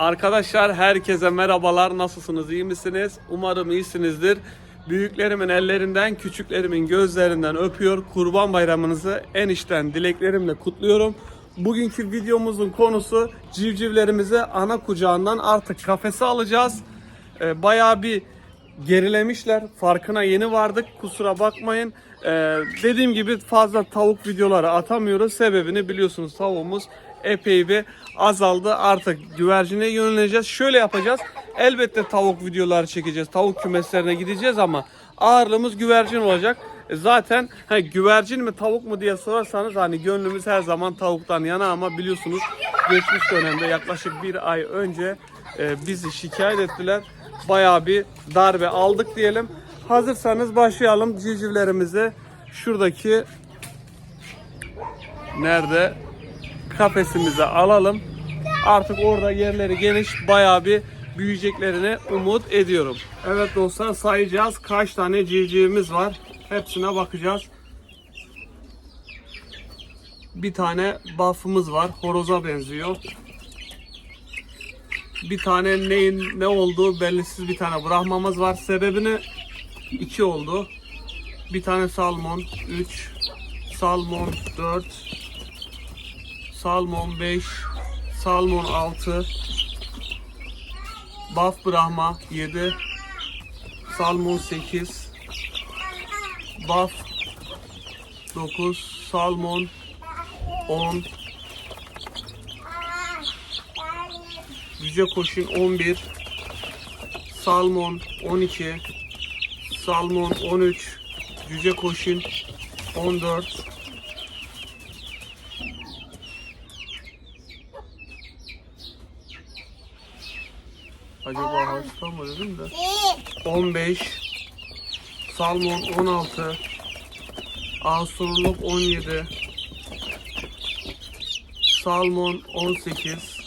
Arkadaşlar herkese merhabalar. Nasılsınız? iyi misiniz? Umarım iyisinizdir. Büyüklerimin ellerinden, küçüklerimin gözlerinden öpüyor. Kurban bayramınızı en içten dileklerimle kutluyorum. Bugünkü videomuzun konusu civcivlerimizi ana kucağından artık kafese alacağız. Ee, bayağı bir gerilemişler. Farkına yeni vardık. Kusura bakmayın. Ee, dediğim gibi fazla tavuk videoları atamıyoruz. Sebebini biliyorsunuz tavuğumuz epey bir azaldı. Artık güvercine yöneleceğiz. Şöyle yapacağız. Elbette tavuk videoları çekeceğiz. Tavuk kümeslerine gideceğiz ama ağırlığımız güvercin olacak. E, Zaten ha, güvercin mi tavuk mu diye sorarsanız hani gönlümüz her zaman tavuktan yana ama biliyorsunuz geçmiş dönemde yaklaşık bir ay önce e, bizi şikayet ettiler. Bayağı bir darbe aldık diyelim. Hazırsanız başlayalım civcivlerimizi şuradaki nerede kafesimize alalım. Artık orada yerleri geniş bayağı bir büyüyeceklerini umut ediyorum. Evet dostlar sayacağız kaç tane civcivimiz var. Hepsine bakacağız. Bir tane buff'ımız var. Horoza benziyor. Bir tane neyin ne olduğu bellisiz bir tane Brahmamız var. Sebebini iki oldu. Bir tane salmon 3, salmon 4, salmon 5, salmon 6, buff Brahma 7, salmon 8, buff 9, salmon 10, Yüce Koşun 11, Salmon 12, Salmon 13, Yüce Koşun 14, Acaba hasta mı dedim de 15, Salmon 16, Asurluk 17, Salmon 18,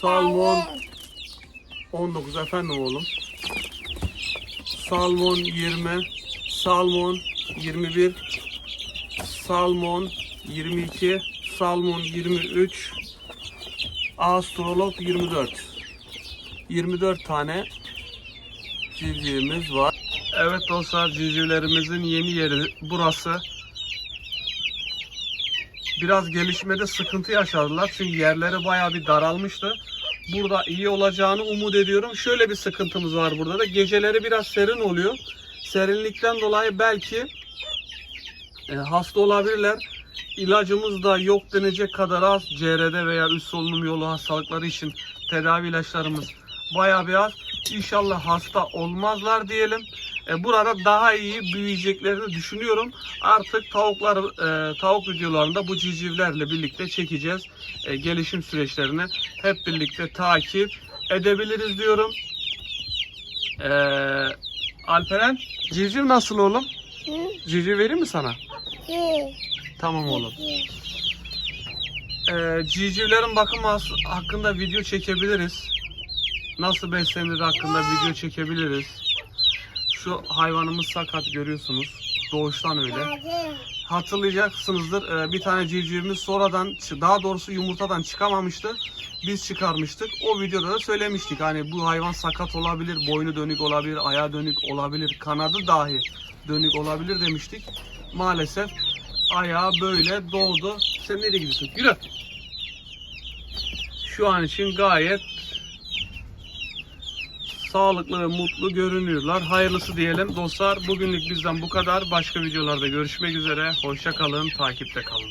Salmon 19 efendim oğlum. Salmon 20, salmon 21, salmon 22, salmon 23, astrolog 24. 24 tane civcivimiz var. Evet dostlar civcivlerimizin yeni yeri burası. Biraz gelişmede sıkıntı yaşadılar çünkü yerleri bayağı bir daralmıştı. Burada iyi olacağını umut ediyorum. Şöyle bir sıkıntımız var burada da. Geceleri biraz serin oluyor. Serinlikten dolayı belki e, hasta olabilirler. İlacımız da yok denecek kadar az. CRD veya üst solunum yolu hastalıkları için tedavi ilaçlarımız bayağı bir az. İnşallah hasta olmazlar diyelim. E, burada daha iyi büyüyeceklerini düşünüyorum. Artık tavuklar e, tavuk videolarında bu civcivlerle birlikte çekeceğiz. E, gelişim süreçlerini hep birlikte takip edebiliriz diyorum. E, Alperen civciv nasıl oğlum? Civciv vereyim mi sana? Tamam oğlum. E, civcivlerin bakımı hakkında video çekebiliriz. Nasıl beslenir hakkında video çekebiliriz. Şu hayvanımız sakat görüyorsunuz. Doğuştan öyle. Hatırlayacaksınızdır e, bir tane civcivimiz sonradan daha doğrusu yumurtadan çıkamamıştı. Biz çıkarmıştık. O videoda da söylemiştik. Hani bu hayvan sakat olabilir, boynu dönük olabilir, ayağı dönük olabilir, kanadı dahi dönük olabilir demiştik. Maalesef ayağı böyle doğdu. Sen nereye gidiyorsun? Yürü. Şu an için gayet sağlıklı ve mutlu görünüyorlar. Hayırlısı diyelim. Dostlar bugünlük bizden bu kadar. Başka videolarda görüşmek üzere. Hoşça kalın, takipte kalın.